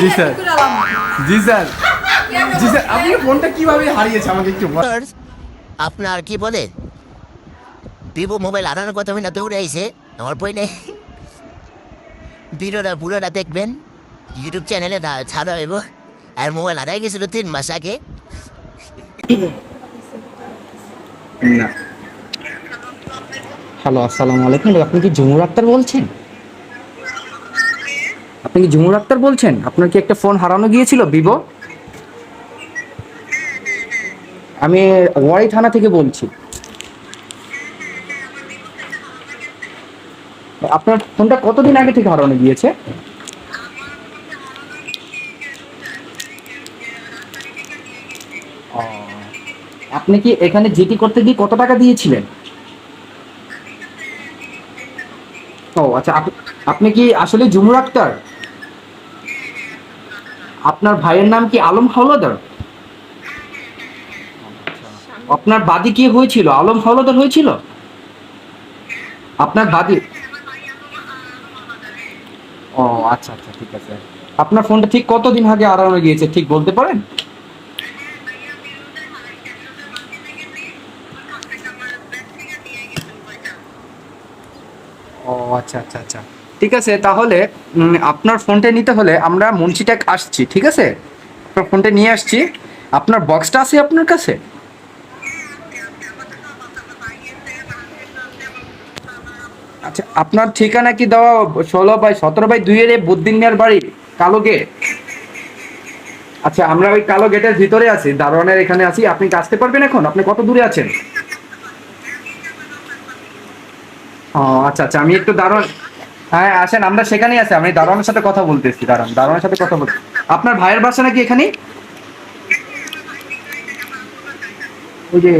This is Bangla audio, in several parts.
জি স্যার। জি স্যার। জি স্যার আপনি ফোনটা কীভাবে হারিয়েছে আমাকে একটু আপনার কি বলে? ভিভো মোবাইল আনানোর কথা আমি না দৌড়ে আইছে আমার বই নেই। ভিডিওটা পুরোটা দেখবেন ইউটিউব চ্যানেলে ছাড়া হইব। আর মোবাইল হারাই গেছিল তিন মাস আগে। হ্যালো আসসালামু আলাইকুম। আপনি কি জুমুর আক্তার বলছেন? আপনি কি জুমুর আক্তার বলছেন? আপনার কি একটা ফোন হারানো গিয়েছিল, ভিভো? আমি ওয়াই থানা থেকে বলছি। আপনার ফোনটা কতদিন আগে থেকে হারানো গিয়েছে? আপনি কি এখানে জিটি করতে গিয়ে কত টাকা দিয়েছিলেন? ও আচ্ছা আপ- আপনি কি আসলে জুমুর আক্তার? আপনার ভাইয়ের নাম কি আলম হাওলাদার? আপনার বাদি কি হয়েছিল? আলম হাওলাদার হয়েছিল? আপনার বাদি? ও আচ্ছা আচ্ছা ঠিক আছে। আপনার ফোনটা ঠিক কতদিন আগে হারানো গিয়েছে ঠিক বলতে পারেন? ও আচ্ছা আচ্ছা আচ্ছা। ঠিক আছে, তাহলে আপনার ফোনটা নিতে হলে আমরা মুন্সিটাক আসছি, ঠিক আছে? আপনার ফোনটা নিয়ে আসছি। আপনার বক্সটা আছে আপনার কাছে? আচ্ছা আপনার ঠিকানা কি দেওয়া ষোলো বাই সতেরো বাই দুইয়ের বুদ্দিন মিয়ার বাড়ি, কালো গেট? আচ্ছা আমরা ওই কালো গেটের ভিতরে আছি, দারোয়ানের এখানে আছি। আপনি আসতে পারবেন এখন? আপনি কত দূরে আছেন? ও আচ্ছা আচ্ছা আমি একটু দারোয়ান হ্যাঁ আসেন আমরা সেখানেই আছি। আমি দারোয়ানের সাথে কথা বলতেছি দারোয়ান দারোয়ানের সাথে কথা বলছি। আপনার ভাইয়ের বাসা নাকি এখানে? ওই যে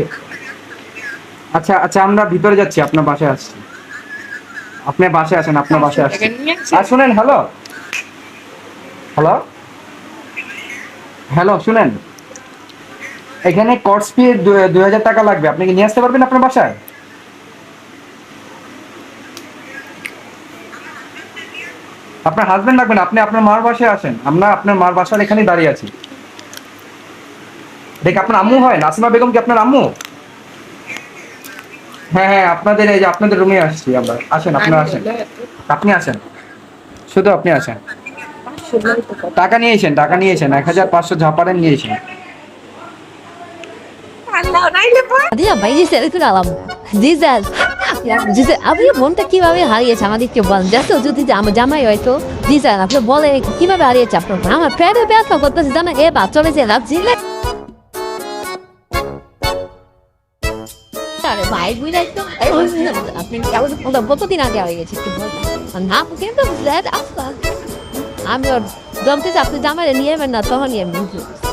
আচ্ছা আচ্ছা আমরা ভিতরে যাচ্ছি আপনার বাসায় আসছি। আপনি বাসায় আসেন আপনার বাসায় আসছি। আর শুনেন হ্যালো? হ্যালো? হ্যালো শুনেন। এখানে কোর্স ফি দুই হাজার টাকা লাগবে। আপনি কি নিয়ে আসতে পারবেন আপনার বাসায়? আপনার হাজবেন্ড লাগবে না আপনি আপনার মার বাসায় আসেন। আমরা আপনার মার বাসার এখানেই দাঁড়িয়ে আছি। দেখ আপনার আম্মু হয় নাসিমা বেগম কি আপনার আম্মু? হ্যাঁ হ্যাঁ আপনাদের এই যে আপনাদের রুমে আসছি আমরা। আসেন আপনারা আসেন। আপনি আসেন। শুধু আপনি আসেন। টাকা নিয়েছেন টাকা নিয়েছেন এক হাজার পাঁচশো ঝাপারেন নিয়েছেন। জি স্যার একটু আলাম জি স্যার আপনি ফোনটা কীভাবে হারিয়েছে আমাদেরকে বলেন। যাতে যদি আমার জামাই হয়তো স্যার আপনি বলে কীভাবে হারিয়েছে আপনার? আমার প্যাডে ব্যথা করতেছে, জানা, এ বা চলে যে লাভ আমি ওর জমতে আপনি জামাই নিয়ে না আমি বুঝব